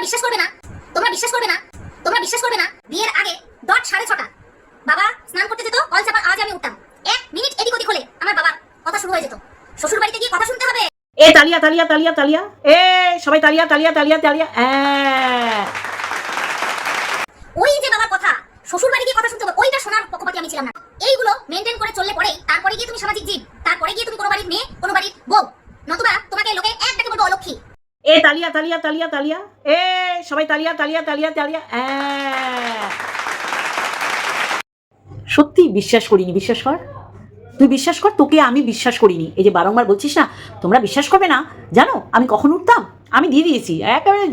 তোমরা বিশ্বাস করবে না? তোমরা বিশ্বাস করবে না? তোমরা বিশ্বাস করবে না? বিয়ের আগে ডট সাড়ে ছটা। বাবা স্নান করতে যেত কল চাপার আওয়াজে আমি উঠতাম। এক মিনিট এদিক ওদিক হলে আমার বাবার কথা শুরু হয়ে যেত। শ্বশুর বাড়িতে গিয়ে কথা শুনতে হবে। এ তালিয়া তালিয়া তালিয়া তালিয়া। এ সবাই তালিয়া তালিয়া তালিয়া তালিয়া। ওই যে বাবার কথা শ্বশুর বাড়ি গিয়ে কথা শুনতে হবে ওইটা শোনার পক্ষপাতি আমি ছিলাম না। এইগুলো মেনটেন করে চললে পরেই তারপরে গিয়ে তুমি সামাজিক জীব তারপরে গিয়ে তুমি কোনো বাড়ির মেয়ে কোনো বাড়ির বউ নতুবা তোমাকে লোকে এক ডাকে বলব অলক্ষী এ, তালিয়া তালিয়া তালিয়া তালিয়া। এ, সবাই তালিয়া তালিয়া তালিয়া তালিয়া। সত্যি বিশ্বাস করিনি, বিশ্বাস কর। তুই বিশ্বাস কর, তোকে আমি বিশ্বাস করিনি। এই যে বারংবার বলছিস না, তোমরা বিশ্বাস করবে না? জানো, আমি কখন উঠতাম? আমি দিয়ে দিয়েছি। একেবারে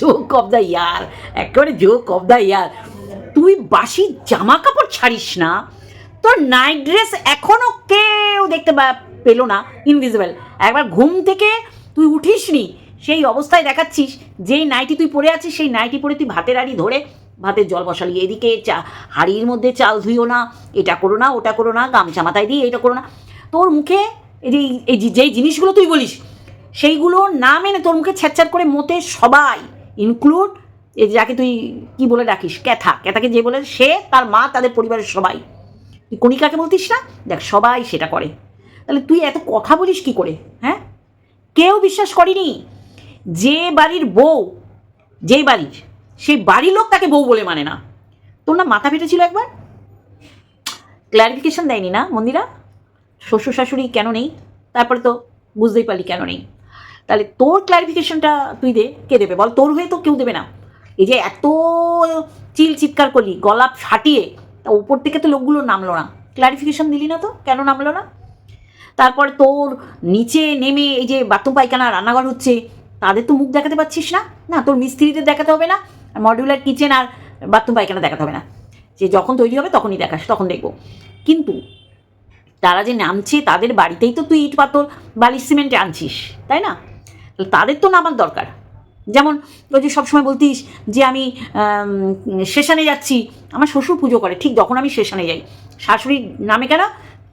যোগ অফ দ্য ইয়ার একেবারে যোগ অফ দ্য ইয়ার তুই বাসি জামা কাপড় ছাড়িস না। তোর নাইট ড্রেস এখনও কেউ দেখতে পেল না ইনভিজিবল একবার ঘুম থেকে তুই উঠিসনি সেই অবস্থায় দেখাচ্ছিস, যেই নাইটি তুই পরে আছিস, সেই নাইটি পরে তুই ভাতের হাঁড়ি ধরে ভাতের জল বসালি। এদিকে চা, হাঁড়ির মধ্যে চাল ধুইও না, এটা করো না, ওটা করো না, গামছা মাথায় দিয়ে এটা করো না। তোর মুখে এই যে, এই যেই জিনিসগুলো তুই বলিস, সেইগুলো না মেনে তোর মুখে ছ্যাঁচ্ছার করে মতে সবাই ইনক্লুড এই যাকে তুই কি বলে ডাকিস, ক্যাথা। ক্যাথাকে যে বলে সে, তার মা, তাদের পরিবারের সবাই। তুই কণিকাকে বলতিস না? দেখ, সবাই সেটা করে। তাহলে তুই এত কথা বলিস কি করে হ্যাঁ? কেউ বিশ্বাস করেনি যে বাড়ির বউ যেই বাড়ির, সেই বাড়ির লোক তাকে বউ বলে মানে না। তোর না মাথা ফেটেছিল একবার? ক্লারিফিকেশন দেয়নি না, মন্দিরা? শ্বশুর শাশুড়ি কেন নেই? তারপরে তো বুঝতেই পারলি কেন নেই। তাহলে তোর ক্ল্যারিফিকেশনটা তুই দে, কে দেবে? বল, তোর হয়ে তো কেউ দেবে না। এই যে এত চিল চিৎকার করলি গলা ফাটিয়ে, তা উপর থেকে তো লোকগুলো নামলো না। ক্ল্যারিফিকেশন দিলি না তো? কেন নামলো না? তারপর তোর নিচে নেমে এই যে বাথরুম পায়খানা, রান্নাঘর হচ্ছে তাদের তো মুখ দেখাতে পাচ্ছিস না। না, তোর মিস্ত্রিদের দেখাতে হবে না, আর মডিউলার কিচেন আর বাথরুম পায়খানা দেখাতে হবে না। যে যখন তৈরি হবে তখনই দেখাস, তখন দেখব। কিন্তু তারা যে নামছে, তাদের বাড়িতেই তো তুই ইট পাথর বালি সিমেন্টে আনছিস, তাই না? তাদের তো নামার দরকার। যেমন ওই যে সবসময় বলতিস যে আমি শ্মশানে যাচ্ছি, আমার শ্বশুর পুজো করে, ঠিক যখন আমি শ্মশানে যাই। শাশুড়ির নামে কেন?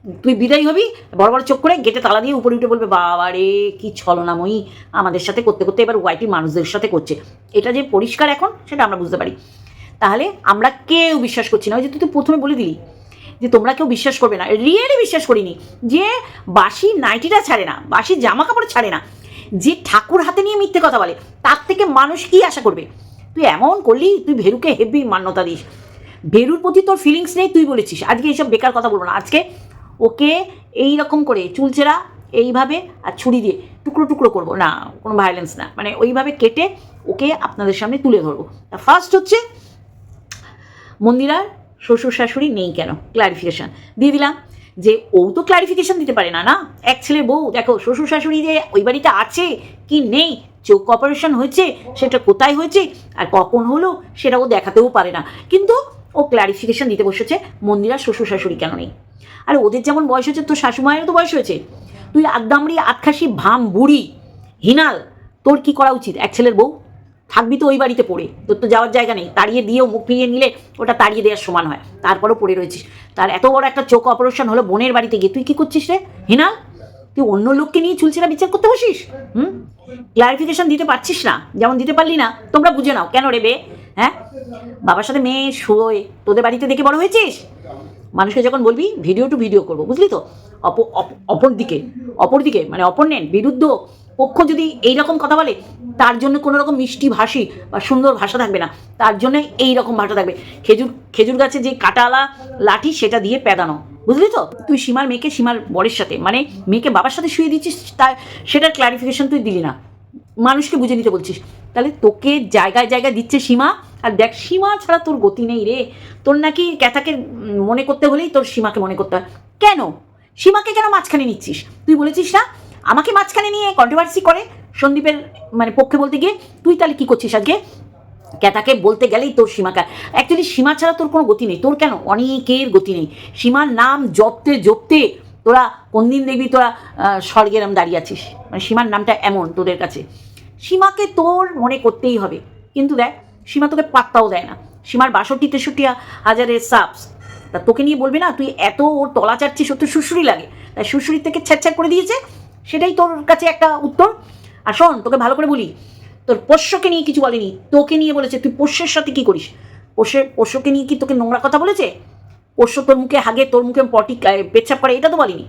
তুই বিদায় হবি? বড় বড় চোখ করে গেটে তালা দিয়ে উপরে উঠে বলবে বাবা রে কি ছলনাময়ী। আমাদের সাথে করতে করতে এবার ওয়াইটি মানুষদের সাথে করছে। এটা যে পরিষ্কার এখন, সেটা আমরা বুঝতে পারি। তাহলে আমরা কেউ বিশ্বাস করছি না। ওই যে তুই তো প্রথমে বলে দিলি যে তোমরা কেউ বিশ্বাস করবে না। রিয়েলি বিশ্বাস করিনি যে বাসি নাইটিটা ছাড়ে না বাসি জামা কাপড় ছাড়ে না। যে ঠাকুর হাতে নিয়ে মিথ্যে কথা বলে, তার থেকে মানুষ কি আশা করবে? তুই এমন করলি, তুই ভেরুকে হেভি মান্যতা দিস। ভেরুর প্রতি তোর ফিলিংস নেই, তুই বলেছিস। আজকে এইসব বেকার কথা বলব না। আজকে ওকে এই রকম করে চুলচেরা এইভাবে আর ছুরি দিয়ে টুকরো টুকরো করব। না, কোনো ভায়োলেন্স না। মানে ওইভাবে কেটে ওকে আপনাদের সামনে তুলে ধরবো। ফার্স্ট হচ্ছে মন্দিরার শ্বশুর শাশুড়ি নেই কেন? ক্লারিফিকেশন দিয়ে দিলাম যে ও তো ক্লারিফিকেশন দিতে পারে না না? এক ছেলে বউ, দেখো শ্বশুর শাশুড়ি যে ওই বাড়িতে আছে কি নেই? চোখ অপারেশন হয়েছে, সেটা কোথায় হয়েছে? আর কখন হলো সেটা ও দেখাতেও পারে না। কিন্তু ও ক্লারিফিকেশন দিতে বসেছে। মন্দিরা শ্বশুর শাশুড়ি কেন নেই? আর ওদের যেমন বয়স হয়েছে, তোর শাশুমায়েরও তো বয়স হয়েছে। তুই আদামড়ি আতখাসি, ভাম, বুড়ি, হিনাল, তোর কি করা উচিত? এক ছেলের বউ? থাকবি তো ওই বাড়িতে পড়ে। তোর তো যাওয়ার জায়গা নেই। তাড়িয়ে দিয়েও মুখ ফিরিয়ে নিলে ওটা তাড়িয়ে দেওয়ার সমান হয়। তারপরও পড়ে রয়েছিস। তার এত বড় একটা চোখ অপারেশন হলো বোনের বাড়িতে গিয়ে। তুই কি করছিস রে? হিনাল, তুই অন্য লোককে নিয়ে চুলছেরা বিচার করতে বসিস? হুম? ক্লারিফিকেশন দিতে পারছিস না? যেমন দিতে পারলি না, তোমরা বুঝে নাও। কেন রে বে? হ্যাঁ? বাবার সাথে মেয়ে শুয়ে, তোদের বাড়িতে দেখে বড় হয়েছিস? মানুষকে যখন বলবি ভিডিও টু ভিডিও করব, বুঝলি তো? অপ অপ- অপর দিকে অপর দিকে মানে অপোনেন্ট বিরুদ্ধ পক্ষ যদি এই রকম কথা বলে, তার জন্য কোনো রকম মিষ্টি ভাষী বা সুন্দর ভাষা থাকবে না। তার জন্য এই রকম ভাষা থাকবে। খেজুর খেজুর গাছে যে কাটালা লাঠি, সেটা দিয়ে পেদানো, বুঝলি তো? তুই সীমার মেয়েকে সীমার বরের সাথে মানে মেয়েকে বাবার সাথে শুয়ে দিচ্ছিস তার সেটার ক্লারিফিকেশন তুই দিলি না। মানুষকে বুঝে নিতে বলছিস। তাহলে তোকে জায়গায় জায়গায় দিচ্ছে সীমা আর দেখ সীমা ছাড়া তোর গতি নেই রে। তোর নাকি ক্যাথাকে মনে করতে হলেই তোর সীমাকে মনে করতে হয়। কেন? সীমাকে কেন মাঝখানে নিচ্ছিস? তুই বলেছিস না? আমাকে মাঝখানে নিয়ে কন্ট্রোভার্সি করে সন্দীপের মানে পক্ষে বলতে গিয়ে তুই তাহলে কি করছিস আজকে? ক্যাথাকে বলতে গেলেই তোর সীমাকা অ্যাকচুয়ালি সীমা ছাড়া তোর কোনো গতি নেই। তোর কেন? অনেকের গতি নেই। সীমার নাম জপতে জপতে তোরা কোন দিন দেখবি তোরা আহ, স্বর্গের নাম দাঁড়িয়ে আছিস। মানে সীমার নামটা এমন তোদের কাছে। সীমাকে তোর মনে করতেই হবে। কিন্তু দেখ, সীমা তোকে পাত্তাও দেয় না। সীমার বাষট্টি, তেষট্টি হাজারের সাবস তা তোকে নিয়ে বলবি না, তুই এত ওর তলা চাচ্ছিস ওর তো শুশুরি লাগে। তাই শুশুরির থেকে ছ্যাঁচ্ছ্যাঁ করে দিয়েছে, সেটাই তোর কাছে একটা উত্তর। আর শোন, তোকে ভালো করে বলি, তোর পোষ্যকে নিয়ে কিছু বলেনি। তোকে নিয়ে বলেছে, তুই পোষ্যের সাথে কী করিস? পোষ্যের পোষ্যকে নিয়ে কি তোকে নোংরা কথা বলেছে? পোষ্য তোর মুখে হাগে, তোর মুখে পটি পেচ্ছাপ করে, এটা তো বলিনি।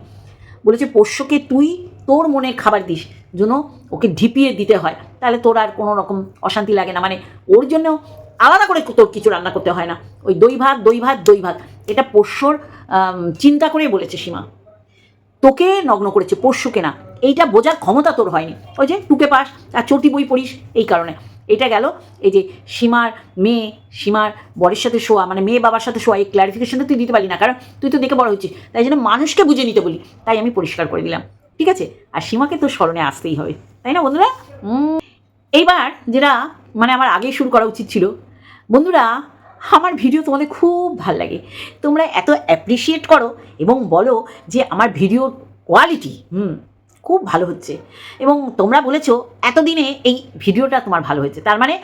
বলেছে, পোষ্যকে তুই তোর মনে খাবার দিস জন্য ওকে ঢিপিয়ে দিতে হয়। তাহলে তোর আর কোনো রকম অশান্তি লাগে না। মানে ওর জন্য আলাদা করে তোর কিছু রান্না করতে হয় না। ওই দই ভাত দই ভাত দই ভাত। এটা পোষ্যর চিন্তা করেই বলেছে সীমা। তোকে নগ্ন করেছে পরশুকে না এইটা বোঝার ক্ষমতা তোর হয়নি। ওই যে টুকে পাস, আর চটি বই পড়িস, এই কারণে। এটা গেল এই যে সীমার মেয়ে, সীমার বরের সাথে শোয়া মানে মেয়ে বাবার সাথে শোয়া, এই ক্লারিফিকেশনটা তুই দিতে পারলি না। কারণ তুই তো দেখে বড় হচ্ছিস। তাই জন্য মানুষকে বুঝে নিতে বলি। তাই আমি পরিষ্কার করে দিলাম। ঠিক আছে? আর সীমাকে তো স্মরণে আসতেই হবে, তাই না বন্ধুরা? এইবার যেটা মানে আমার আগেই শুরু করা উচিত ছিল, বন্ধুরা, আমার ভিডিও তোমাদের খুব ভালো লাগে। তোমরা এত অ্যাপ্রিসিয়েট করো এবং বলো যে আমার ভিডিওর কোয়ালিটি হুম, খুব ভালো হচ্ছে। এবং তোমরা বলেছ এতদিনে এই ভিডিওটা তোমার ভালো হয়েছে। তার মানে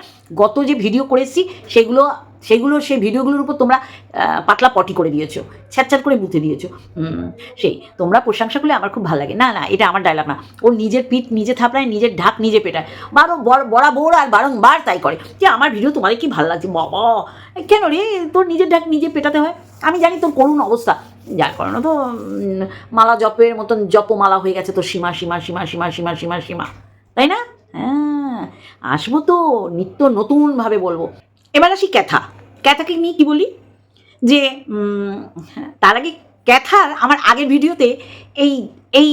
গত যে ভিডিও করেছি সেগুলো সেগুলো, সেই ভিডিওগুলোর উপর তোমরা পাতলা পটি করে দিয়েছ ছ্যাঁচ্ছাট করে বুঝে দিয়েছ। সেই, তোমরা প্রশংসা করলে আমার খুব ভালো লাগে। না না, এটা আমার ডায়লগ না। ওর নিজের পিঠ নিজে থাপড়ায়, নিজের ঢাক নিজে পেটায়। বারো বরাবর আর বারংবার তাই করে। যে আমার ভিডিও তোমাদের কি ভালো লাগছে? বাবা কেন রে? তোর নিজের ঢাক নিজে পেটাতে হয়? আমি জানি তোর করুণ অবস্থা। যার কারণে তো মালা জপের মতন জপমালা হয়ে গেছে তোর সীমা সীমা সীমা সীমা সীমা সীমা সীমা। তাই না? হ্যাঁ আসব তো নিত্য নতুনভাবে বলব। এবার আসি ক্যাথা। ক্যাথাকে নিয়ে কি বলি? যে তার আগে ক্যাথার আমার আগের ভিডিওতে এই এই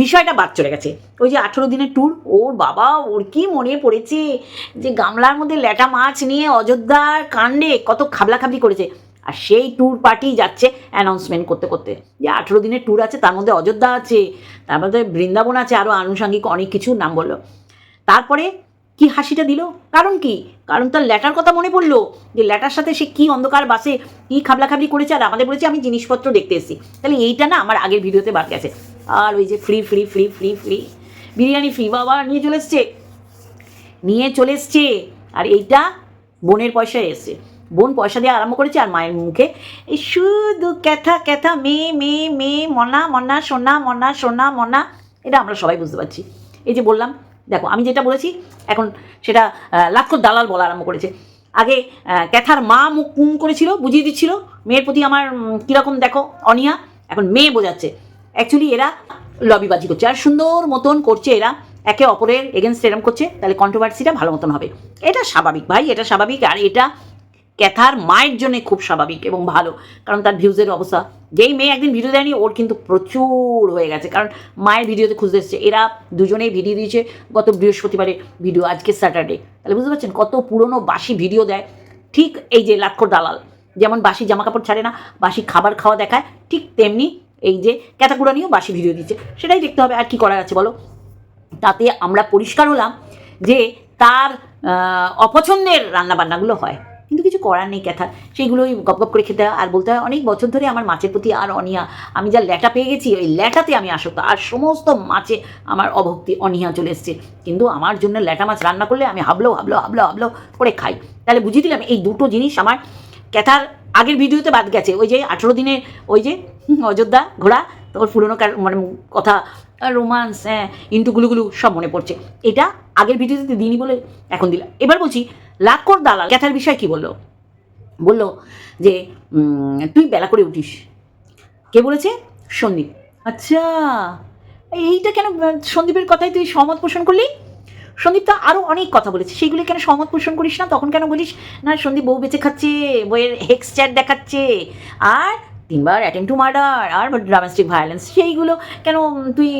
বিষয়টা বাদ চলে গেছে। ওই যে আঠেরো দিনের ট্যুর ওর বাবা, ওর কি মনে পড়েছে যে গামলার মধ্যে ল্যাটা মাছ নিয়ে অযোধ্যার কাণ্ডে কত খাবলাখাবলি করেছে। আর সেই ট্যুর পার্টি যাচ্ছে অ্যানাউন্সমেন্ট করতে করতে। যে আঠেরো দিনের ট্যুর আছে, তার মধ্যে অযোধ্যা আছে, তার মধ্যে বৃন্দাবন আছে আরও আনুষঙ্গিক অনেক কিছু নাম বলল। তারপরে কি হাসিটা দিল? কারণ কি? কারণ তার ল্যাটার কথা মনে পড়ল যে ল্যাটার সাথে সে কি অন্ধকার বাসে কি খাবলাখাবলি করেছে আর আমাদের বলেছে আমি জিনিসপত্র দেখতে এসেছি। তাহলে এইটা না আমার আগের ভিডিওতে বাদ গেছে আর ওই যে free free free free free biryani free বাবা নিয়ে চলে এসছে। নিয়ে চলে এসছে। আর এইটা বোনের পয়সায় এসছে। বোন পয়সা দিয়ে আরম্ভ করেছে আর মায়ের মুখে। এই শুধু ক্যাথা ক্যাথা মেয়ে মেয়ে মেয়ে মনা মনা, সোনা মনা সোনা, মনা। এটা আমরা সবাই বুঝতে পারছি। এই যে বললাম দেখো, আমি যেটা বলেছি, এখন সেটা লাখ দালাল বলা আরম্ভ করেছে। আগে ক্যাথার মা মুখ কুম করেছিল, বুঝিয়ে দিচ্ছিল, মেয়ের প্রতি আমার কীরকম দেখো অনিয়া এখন মেয়ে বোঝাচ্ছে। অ্যাকচুয়ালি এরা লবিবাজি করছে, আর সুন্দর মতন করছে এরা। একে অপরের এগেনস্ট এরম করছে, তাহলে কন্ট্রোভার্সিটা ভালো মতন হবে। এটা স্বাভাবিক ভাই, এটা স্বাভাবিক, আর এটা ক্যাথার মায়ের জন্য খুব স্বাভাবিক এবং ভালো। কারণ তার ভিউজের অবস্থা, যেই মেয়ে একদিন ভিডিও দেয়নি, ওর কিন্তু প্রচুর হয়ে গেছে। কারণ মায়ের ভিডিওতে খুঁজতে এসছে, এরা দুজনেই ভিডিও দিয়েছে গত বৃহস্পতিবারে ভিডিও আজকে স্যাটারডে তাহলে বুঝতে পারছেন কত পুরনো বাসি ভিডিও দেয়? ঠিক এই যে লাক্ষর দালাল, যেমন বাসি জামা কাপড় ছাড়ে না, বাসি খাবার খাওয়া দেখায়, ঠিক তেমনি এই যে ক্যাতাকুড়া নিয়েও বাসি ভিডিও দিচ্ছে সেটাই দেখতে হবে আর কি করা আছে বলো? তাতে আমরা পরিষ্কার হলাম যে তার অপছন্দের রান্নাবান্নাগুলো হয়। করার নেই ক্যাথা। সেইগুলোই গপ গপ করে খেতে আর বলতে হয়, অনেক বছর ধরে আমার মাছের প্রতি আর অনিয়া আমি যা ল্যাটা পেয়ে গেছি, ওই ল্যাটাতে আমি আসক্ত। আর সমস্ত মাছে আমার অভক্তি, অনীহা চলে এসছে। কিন্তু আমার জন্য ল্যাটা মাছ রান্না করলে আমি হাবলো হাবলো হাবলো হাবলো করে খাই। তাহলে বুঝিয়ে দিলাম, এই দুটো জিনিস আমার ক্যাথার আগের ভিডিওতে বাদ গেছে। ওই যে আঠেরো দিনের ওই যে অযোধ্যা ঘোড়া, তোর পুরোনো মানে কথা, রোমান্স হ্যাঁ ইন্টু গুলুগুলু সব মনে পড়ছে। এটা আগের ভিডিওতে দিইনি বলে এখন দিলাম। এবার বলছি লাক্ষর দালাল ক্যাথার বিষয় কি বলল? বলল যে তুই বেলা করে উঠিস। কে বলেছে? সন্দীপ। আচ্ছা এইটা কেন, সন্দীপের কথাই তুই সহমত পোষণ করলি? সন্দীপ তো আরও অনেক কথা বলেছে। সেইগুলি কেন সহমত পোষণ করিস না? তখন কেন বলিস, না, সন্দীপ বউ বেঁচে খাচ্ছে বইয়ের হেক্স চ্যাট দেখাচ্ছে, আর তিনবার অ্যাটেম্প টু মার্ডার আর ড্রামাস্টিক ভায়োলেন্স সেইগুলো কেন তুই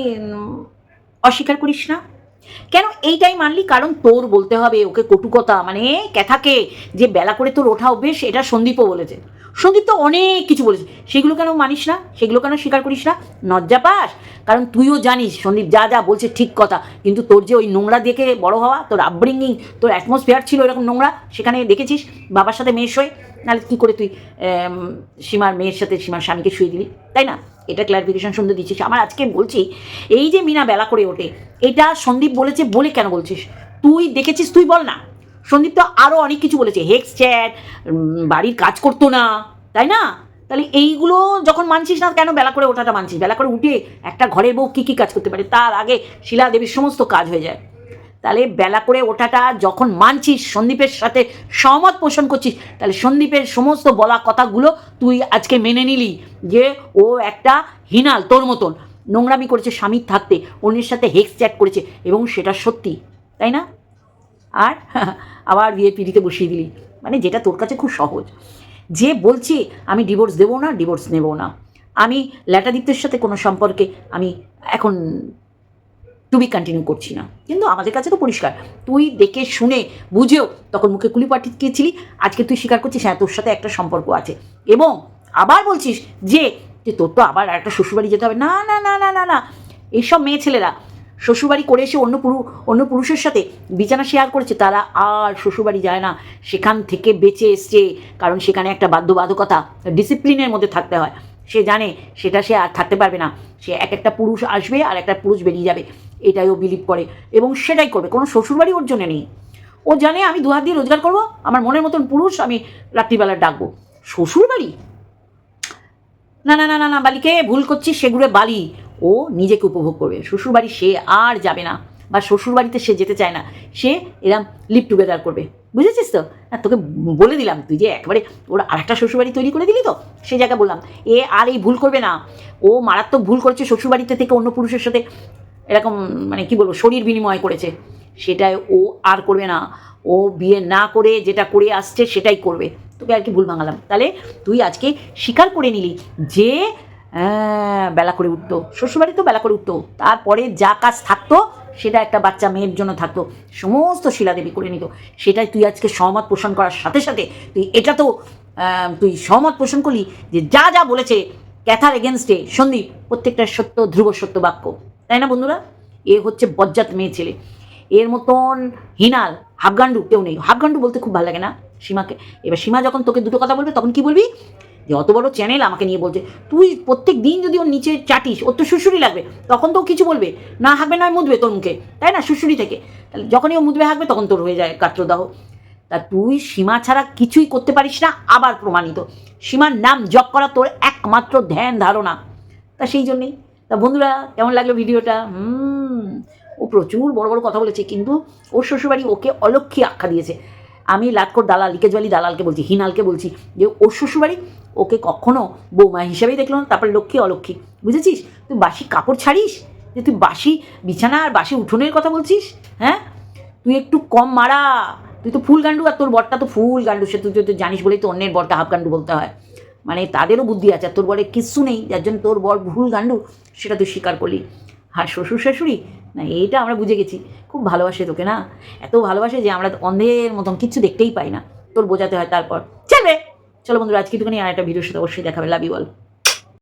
অস্বীকার করিস না? কেন এইটাই মানলি? কারণ তোর বলতে হবে, ওকে কটুকতা মানে ক্যাথাকে যে বেলা করে তোর ওঠা অভ্যেস, এটা সন্দীপও বলেছে। সন্দীপ তো অনেক কিছু বলেছে। সেগুলো কেন মানিস না? সেগুলো কেন স্বীকার করিস না? নজ্জা পাস? কারণ তুইও জানিস, সন্দীপ যা যা বলছে ঠিক কথা। কিন্তু তোর যে ওই নোংরা দেখে বড় হওয়া, তোর আপব্রিঙ্গিং তোর অ্যাটমসফিয়ার ছিল এরকম নোংরা, সেখানে দেখেছিস? বাবার সাথে মেয়ে শোয় নাহলে কী করে তুই সীমার মেয়ের সাথে সীমার স্বামীকে শুয়ে দিলি? তাই না? এটা ক্লারিফিকেশন শুনতে দিচ্ছিস। আমার আজকে বলছি, এই যে মিনা বেলা করে ওঠে, এটা সন্দীপ বলেছে বলে কেন বলছিস? তুই দেখেছিস, তুই বল না। সন্দীপ তো আরও অনেক কিছু বলেছে। হেক্স চ্যাট বাড়ির কাজ করতো না, তাই না? তাহলে এইগুলো যখন মানছিস না, কেন বেলা করে ওঠাটা মানছিস? বেলা করে উঠে একটা ঘরের বউ কী কী কাজ করতে পারে? তার আগে শিলা দেবীর সমস্ত কাজ হয়ে যায়। তাহলে বেলা করে ওঠাটা যখন মানছিস, সন্দীপের সাথে সহমত পোষণ করছিস, তাহলে সন্দীপের সমস্ত বলা কথাগুলো তুই আজকে মেনে নিলি যে ও একটা হিনাল তোর মতন। নোংরামি করেছে স্বামীর থাকতে, অন্যের সাথে হেক্স চ্যাট করেছে, এবং সেটা সত্যি, তাই না? আর আবার বিয়ে পিড়িতে বসিয়ে দিলি। মানে যেটা তোর কাছে খুব সহজ। যে বলছি, আমি ডিভোর্স দেবো না ডিভোর্স নেব না। আমি ল্যাটাদিত্যের সাথে কোনো সম্পর্কে আমি এখন টুবি কন্টিনিউ করছি না। কিন্তু আমাদের কাছে তো পরিষ্কার। তুই দেখে শুনে বুঝেও তখন মুখে কুলি পাঠিয়েছিলি আজকে তুই স্বীকার করছিস হ্যাঁ তোর সাথে একটা সম্পর্ক আছে। এবং আবার বলছিস যে যে তোর তো আবার একটা শ্বশুরবাড়ি যেতে হবে। না না না না না না। এইসব মেয়ে ছেলেরা শ্বশুরবাড়ি করে এসে অন্য পুরু, অন্য পুরুষের সাথে বিছানা শেয়ার করেছে, তারা আর শ্বশুরবাড়ি যায় না। সেখান থেকে বেঁচে এসছে, কারণ সেখানে একটা বাধ্যবাধকতা ডিসিপ্লিনের মধ্যে থাকতে হয়। সে জানে, সেটা সে আর থাকতে পারবে না। সে এক একটা পুরুষ আসবে, আর একটা পুরুষ বেরিয়ে যাবে। এটাই ও বিলিভ করে। এবং সেটাই করবে। কোনো শ্বশুরবাড়ি ওর জন্য নেই। ও জানে, আমি দু হাত দিয়ে রোজগার করব, আমার মনের মতন পুরুষ আমি রাত্রিবেলা ডাকবো। শ্বশুরবাড়ি? না না না না না, বালিকে ভুল করছিস সেগুলো বালি। ও নিজেকে উপভোগ করবে। শ্বশুরবাড়ি সে আর যাবে না। বা শ্বশুরবাড়িতে সে যেতে চায় না। সে এরম লিভ টুগেদার করবে। বুঝেছিস তো? না, তোকে বলে দিলাম তুই যে একবারে ওর আরেকটা শ্বশুরবাড়ি তৈরি করে দিলি তো? সে জায়গায় বললাম, এ আর এই ভুল করবে না। ও মারাত্মক ভুল করেছে, শ্বশুরবাড়িতে থেকে অন্য পুরুষের সাথে এরকম মানে কি বলব, শরীর বিনিময় করেছে। সেটাই ও আর করবে না। ও বিয়ে না করে যেটা করে আসছে সেটাই করবে। তোকে আর কি ভুল ভাঙালাম। তাহলে তুই আজকে স্বীকার করে নিলি যে বেলা করে উঠতো। শ্বশুরবাড়ি তো বেলা করে উঠতো। তারপরে যা কাজ থাকতো সেটা একটা বাচ্চা মেয়ের জন্য থাকতো, সমস্ত শিলাদেবী করে নিত। সেটাই তুই আজকে সহমত পোষণ করার সাথে সাথে তুই এটা তো তুই সহমত পোষণ করলি যে যা যা বলেছে ক্যাথার এগেনস্টে সন্দীপ, প্রত্যেকটা সত্য, ধ্রুব সত্য বাক্য। তাই না বন্ধুরা? এ হচ্ছে বজ্জাত মেয়ে ছেলে। এর মতন হিনাল হাফগান্ডু কেউ নেই। হাফগান্ডু বলতে খুব ভালো লাগে না সীমাকে। এবার সীমা যখন তোকে দুটো কথা বলবে, তখন কি বলবি? যে অত বড় চ্যানেল আমাকে নিয়ে বলছে, তুই প্রত্যেক দিন যদি ওর নিচে চাটিস, ওর তো শুশুরি লাগবে, তখন তো কিছু বলবে, না হাঁকবে নয় মুদবে তোর মুখে, তাই না? শুশুরি থেকে। তাহলে যখনই ও মুদবে হাঁকবে, তখন তোর হয়ে যায় কাত্রদাহ তা তুই সীমা ছাড়া কিছুই করতে পারিস না, আবার প্রমাণিত। সীমার নাম জপ করা তোর একমাত্র ধ্যান ধারণা। তা সেই জন্যেই। তা বন্ধুরা, কেমন লাগল ভিডিওটা? হুম, ও প্রচুর বড় বড় কথা বলেছে, কিন্তু ওর শ্বশুরবাড়ি ওকে অলক্ষী আখ্যা দিয়েছে। আমি লাটকোর দালাল লিকেজওয়ালি দালালকে বলছি, হিনালকে বলছি যে ওর শ্বশুরবাড়ি, ওকে কখনো বৌমা হিসেবেই দেখল না, তারপর লক্ষ্মী, অলক্ষ্মী। বুঝেছিস? তুই বাসি কাপড় ছাড়িস? যে তুই বাসি বিছানা আর বাসি উঠোনের কথা বলছিস? হ্যাঁ? তুই একটু কম মারা। তুই তো ফুল গান্ডু আর তোর বরটা তো ফুল গান্ডু, সে তুই তো জানিস বলেই তো অন্যের বরটা হাফ গান্ডু বলতে হয়। মানে তাদেরও বুদ্ধি আছে তোর বরে কিচ্ছু নেই, যার জন্য তোর বর ভুল গান্ডু, সেটা তুই স্বীকার করলি। আর শ্বশুর শাশুড়ি না, এইটা আমরা বুঝে গেছি। খুব ভালোবাসে তোকে, না? এত ভালোবাসে যে আমরা অন্ধের মতন কিচ্ছু দেখতেই পাই না। তোর বোঝাতে হয় তারপর। চলবে! চলো বন্ধুরা, আজকে একটুখানি আর একটা ভিডিওর সাথে অবশ্যই দেখাবে। Love you all